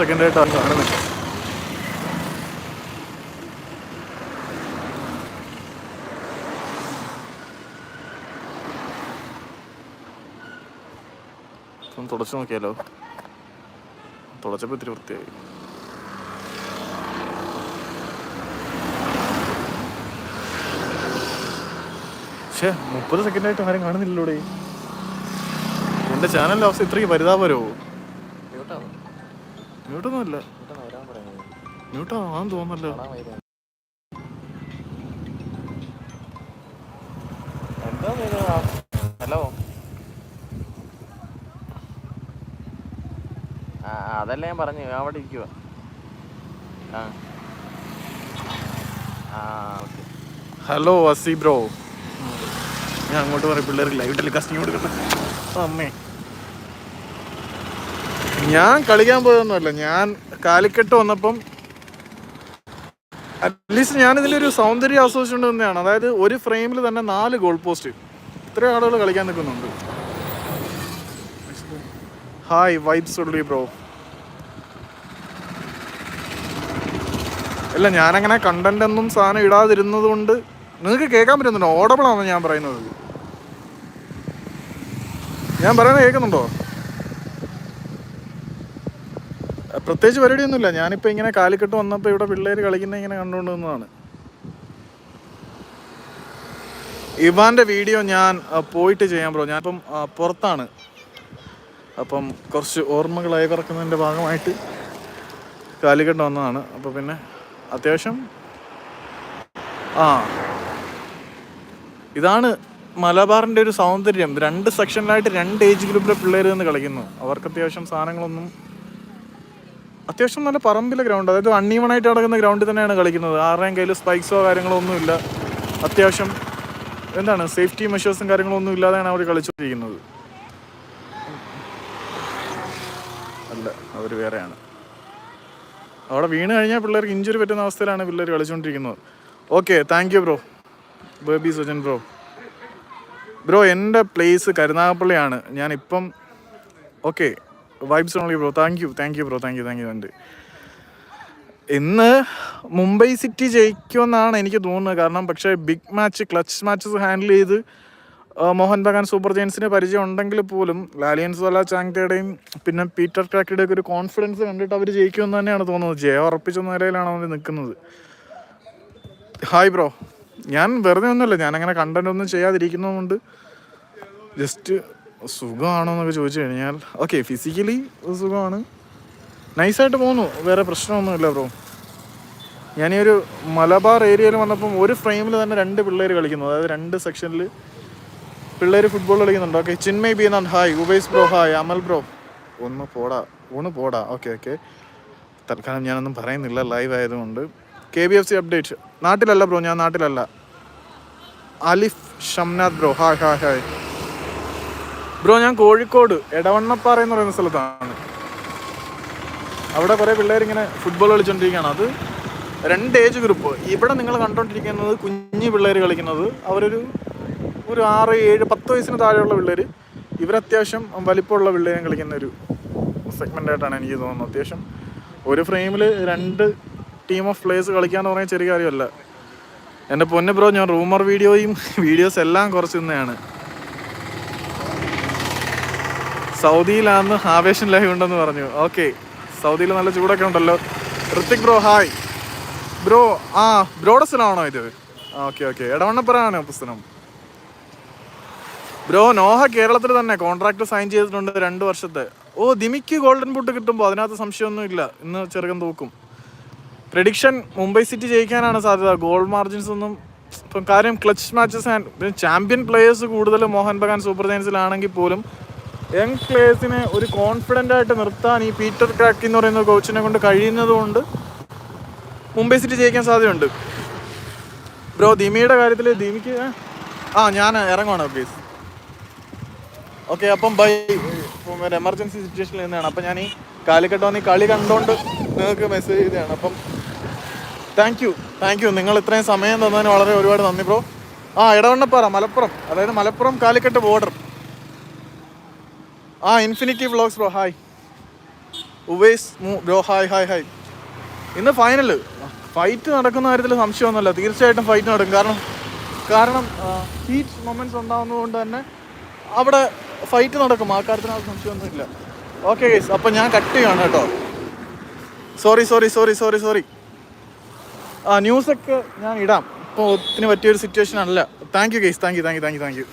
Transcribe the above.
Second ആയിട്ടാണ് കാണുന്നത് ഒന്ന് തുടച്ചു നോക്കിയാലോ? തുടച്ചപ്പോൾ ഇത്തിരി വൃത്തിയായി. പക്ഷേ മുപ്പത് സെക്കൻഡായിട്ട് ആരും കാണുന്നില്ലല്ലോടെ. എന്റെ ചാനലിന്റെ അവസ്ഥ ഇത്രയും പരിതാപരോ? മ്യൂട്ടൊന്നുമല്ല മ്യൂട്ടാ ആണെന്ന് തോന്നല്ലോ ഹലോ. അതല്ല ഞാൻ പറഞ്ഞു. അവിടെ ഇരിക്കുക ആ. ഹലോ അസി ബ്രോ. ഞാൻ അങ്ങോട്ട് പറയും പിള്ളേർക്ക് ലൈവ് ടെലികാസ്റ്റിംഗ് കൊടുക്കണം അമ്മേ. ഞാൻ കളിക്കാൻ പോയതൊന്നുമല്ല. ഞാൻ കാലിക്കട്ട് വന്നപ്പം അറ്റ്ലീസ്റ്റ് ഞാനിതിലൊരു സൗന്ദര്യം ആസ്വദിച്ചുകൊണ്ട് തന്നെയാണ് അതായത് ഒരു ഫ്രെയിമിൽ തന്നെ നാല് ഗോൾ പോസ്റ്റ് ഇത്രയും ആളുകൾ കളിക്കാൻ നിൽക്കുന്നുണ്ട്. ഹായ് വൈബ്സ് ഉള്ളി ബ്രോ അല്ല ഞാനങ്ങനെ കണ്ടന്റ് ഒന്നും സാധനം ഇടാതിരുന്നത് കൊണ്ട് നിങ്ങൾക്ക് കേൾക്കാൻ പറ്റുന്നുണ്ടോ? ഓഡബിൾ ആണോ ഞാൻ പറയുന്നത്? ഞാൻ പറയുന്നത് കേൾക്കുന്നുണ്ടോ? പ്രത്യേകിച്ച് പരിപാടിയൊന്നുമില്ല. ഞാനിപ്പോൾ ഇങ്ങനെ കാലിക്കെട്ട് വന്നപ്പോൾ ഇവിടെ പിള്ളേർ കളിക്കുന്ന ഇങ്ങനെ കണ്ടുകൊണ്ട് നിന്നതാണ്. ഇവാന്റെ വീഡിയോ ഞാൻ പോയിട്ട് ചെയ്യാൻ ബ്രോ. ഞാനിപ്പം പുറത്താണ്. അപ്പം കുറച്ച് ഓർമ്മകളായി പറക്കുന്നതിന്റെ ഭാഗമായിട്ട് കാലിക്കട്ട് വന്നതാണ്. അപ്പോൾ പിന്നെ അത്യാവശ്യം ആ ഇതാണ് മലബാറിന്റെ ഒരു സൗന്ദര്യം. രണ്ട് സെക്ഷനിലായിട്ട് രണ്ട് ഏജ് ഗ്രൂപ്പിലെ പിള്ളേർ നിന്ന് കളിക്കുന്നു. അവർക്ക് അത്യാവശ്യം സാധനങ്ങളൊന്നും അത്യാവശ്യം നല്ല പറമ്പിലെ ഗ്രൗണ്ട് അതായത് അണ്ണീവണായിട്ട് നടക്കുന്ന ഗ്രൗണ്ടിൽ തന്നെയാണ് കളിക്കുന്നത്. ആരുടെയും കയ്യിൽ സ്പൈക്സോ കാര്യങ്ങളോ ഒന്നുമില്ല. അത്യാവശ്യം എന്താണ് സേഫ്റ്റി മെഷേഴ്സും കാര്യങ്ങളോ ഒന്നും ഇല്ലാതെയാണ് അവർ കളിച്ചുകൊണ്ടിരിക്കുന്നത്. അല്ല അവർ വേറെയാണ്. അവിടെ വീണ് കഴിഞ്ഞാൽ പിള്ളേർക്ക് ഇഞ്ചുറി പറ്റുന്ന അവസ്ഥയിലാണ് പിള്ളേർ കളിച്ചുകൊണ്ടിരിക്കുന്നത്. Okay thank you bro Baby Sujan bro bro എന്റെ പ്ലേസ് കരുനാഗപ്പള്ളിയാണ്. ഞാനിപ്പം okay vibes only bro thank you thank you bro thank you thank you ഉണ്ട് ഇന്ന് മുംബൈ സിറ്റി ജയിക്കുമെന്നാണ് എനിക്ക് തോന്നുന്നത്. കാരണം പക്ഷേ big match clutch matches handle ചെയ്ത് മോഹൻ ബഗാൻ സൂപ്പർ ജയൻസിന് പരിചയം ഉണ്ടെങ്കിൽ പോലും ലാലിയൻസ് വല്ല ചാങ്തയുടെയും പിന്നെ പീറ്റർ ക്രാക്കിയുടെ ഒക്കെ ഒരു കോൺഫിഡൻസ് കണ്ടിട്ട് അവർ ജയിക്കുമെന്ന് തന്നെയാണ് തോന്നുന്നത്. ജയം ഉറപ്പിച്ച നിലയിലാണ് അവർ നിൽക്കുന്നത്. ഹായ് ബ്രോ ഞാൻ വെറുതെ ഒന്നുമല്ല. ഞാനങ്ങനെ കണ്ടന്റ് ഒന്നും ചെയ്യാതിരിക്കുന്നതുകൊണ്ട് ജസ്റ്റ് സുഖമാണോ എന്നൊക്കെ ചോദിച്ചു കഴിഞ്ഞാൽ ഓക്കെ ഫിസിക്കലി സുഖമാണ്. നൈസായിട്ട് പോകുന്നു വേറെ പ്രശ്നമൊന്നുമില്ല ബ്രോ ഞാൻ ഒരു മലബാർ ഏരിയയിൽ വന്നപ്പം ഒരു ഫ്രെയിമിൽ തന്നെ രണ്ട് പിള്ളേർ കളിക്കുന്നു. അതായത് രണ്ട് സെക്ഷനിൽ പിള്ളേർ ഫുട്ബോൾ കളിക്കുന്നുണ്ട്. ഓക്കെ ചിന്മയ് ബി എന്നാണ്. Hi Ubais bro hi Amal bro ഒന്ന് പോടാ ഒന്ന് പോടാ. ഓക്കെ ഓക്കെ തൽക്കാലം ഞാനൊന്നും പറയുന്നില്ല ലൈവ് ആയതുകൊണ്ട്. K B F C update നാട്ടിലല്ല bro ഞാൻ നാട്ടിലല്ല. Alif Shamnath bro hi hi hi bro ഞാൻ കോഴിക്കോട് എടവണ്ണപ്പാറ എന്ന് പറയുന്ന സ്ഥലത്താണ്. അവിടെ കുറേ പിള്ളേരിങ്ങനെ ഫുട്ബോൾ കളിച്ചുകൊണ്ടിരിക്കുകയാണ് അത് രണ്ട് ഏജ് ഗ്രൂപ്പ് ഇവിടെ നിങ്ങൾ കണ്ടുകൊണ്ടിരിക്കുന്നത് കുഞ്ഞു പിള്ളേർ കളിക്കുന്നത്. അവരൊരു ഒരു ആറ് ഏഴ് പത്ത് വയസ്സിന് താഴെയുള്ള പിള്ളേർ ഇവരത്യാവശ്യം വലിപ്പമുള്ള പിള്ളേരും കളിക്കുന്ന ഒരു സെഗ്മെന്റ് ആയിട്ടാണ് എനിക്ക് തോന്നുന്നത്. അത്യാവശ്യം ഒരു ഫ്രെയിമിൽ രണ്ട് ടീം ഓഫ് പ്ലേയേഴ്സ് കളിക്കാന്ന് പറഞ്ഞാൽ ചെറിയ കാര്യമല്ല. എന്റെ പൊന്നെ ബ്രോ ഞാൻ റൂമർ വീഡിയോയും വീഡിയോസ് എല്ലാം കുറച്ച് സൗദിയിലാന്ന് ആവേശം ഉണ്ടെന്ന് പറഞ്ഞു. ഓക്കെ സൗദിയിൽ നല്ല ചൂടൊക്കെ ഉണ്ടല്ലോ. ഋത്തിക് ബ്രോ ഹായ് ബ്രോ ആ ബ്രോയുടെ സ്ഥലമാണോ ഇത്? ഓക്കെ ഓക്കെ ഇടവണ്ണപ്പുറമാണ് പുസ്തകം. ബ്രോ നോഹ കേരളത്തിൽ തന്നെ കോൺട്രാക്ട് സൈൻ ചെയ്തിട്ടുണ്ട് രണ്ട് വർഷത്തെ. ഓ ദിമിക്ക് ഗോൾഡൻ ബുട്ട് കിട്ടുമ്പോൾ അതിനകത്ത് സംശയമൊന്നും ഇല്ല. ഇന്ന് ചെറുക്കൻ തൂക്കും. പ്രഡിക്ഷൻ മുംബൈ സിറ്റി ജയിക്കാനാണ് സാധ്യത. ഗോൾ മാർജിൻസ് ഒന്നും ഇപ്പം കാര്യം clutch matches and champion players കൂടുതൽ മോഹൻ ബഗാൻ സൂപ്പർ ജയൻസിലാണെങ്കിൽ പോലും യങ് പ്ലേയേഴ്സിനെ ഒരു കോൺഫിഡന്റ് ആയിട്ട് നിർത്താൻ ഈ പീറ്റർ ക്രാക്കി എന്ന് പറയുന്ന കോച്ചിനെ കൊണ്ട് കഴിയുന്നത് കൊണ്ട് മുംബൈ സിറ്റി ജയിക്കാൻ സാധ്യതയുണ്ട്. ബ്രോ ദിമിയുടെ കാര്യത്തിൽ ദിമിക്ക് ആ ഞാൻ ഇറങ്ങുവാണ് പ്ലീസ് ഓക്കെ അപ്പം ബൈ ഒരു എമർജൻസി സിറ്റുവേഷനിൽ നിന്നാണ്. അപ്പം ഞാൻ ഈ കാലിക്കട്ട് വന്ന് ഈ കളി കണ്ടുകൊണ്ട് നിങ്ങൾക്ക് മെസ്സേജ് ചെയ്തതാണ്. അപ്പം താങ്ക് യു താങ്ക് യു നിങ്ങൾ ഇത്രയും സമയം തന്നതിന് വളരെ ഒരുപാട് നന്ദി ബ്രോ ആ ഇടവണ്ണപ്പാറ മലപ്പുറം. അതായത് മലപ്പുറം കാലിക്കട്ട് ബോർഡർ ആ infinity vlogs bro hi Uvais bro hi hi hi ഇന്ന് ഫൈനൽ ഫൈറ്റ് നടക്കുന്ന കാര്യത്തിൽ സംശയമൊന്നുമില്ല. തീർച്ചയായിട്ടും ഫൈറ്റ് നടക്കും. കാരണം കാരണം ഹീറ്റ് മൊമെന്റ്സ് ഉണ്ടാകുന്നതുകൊണ്ട് തന്നെ അവിടെ ഫൈറ്റ് നടക്കും. ആ കാര്യത്തിനകത്ത് സംശയമൊന്നുമില്ല. ഓക്കെ ഗൈസ് അപ്പം ഞാൻ കട്ട് ചെയ്യാണ് കേട്ടോ. Sorry sorry sorry sorry sorry ആ ന്യൂസൊക്കെ ഞാൻ ഇടാം. ഇപ്പോൾ ഒത്തിന് പറ്റിയൊരു സിറ്റുവേഷൻ അല്ല thank you guys thank you thank you thank you thank you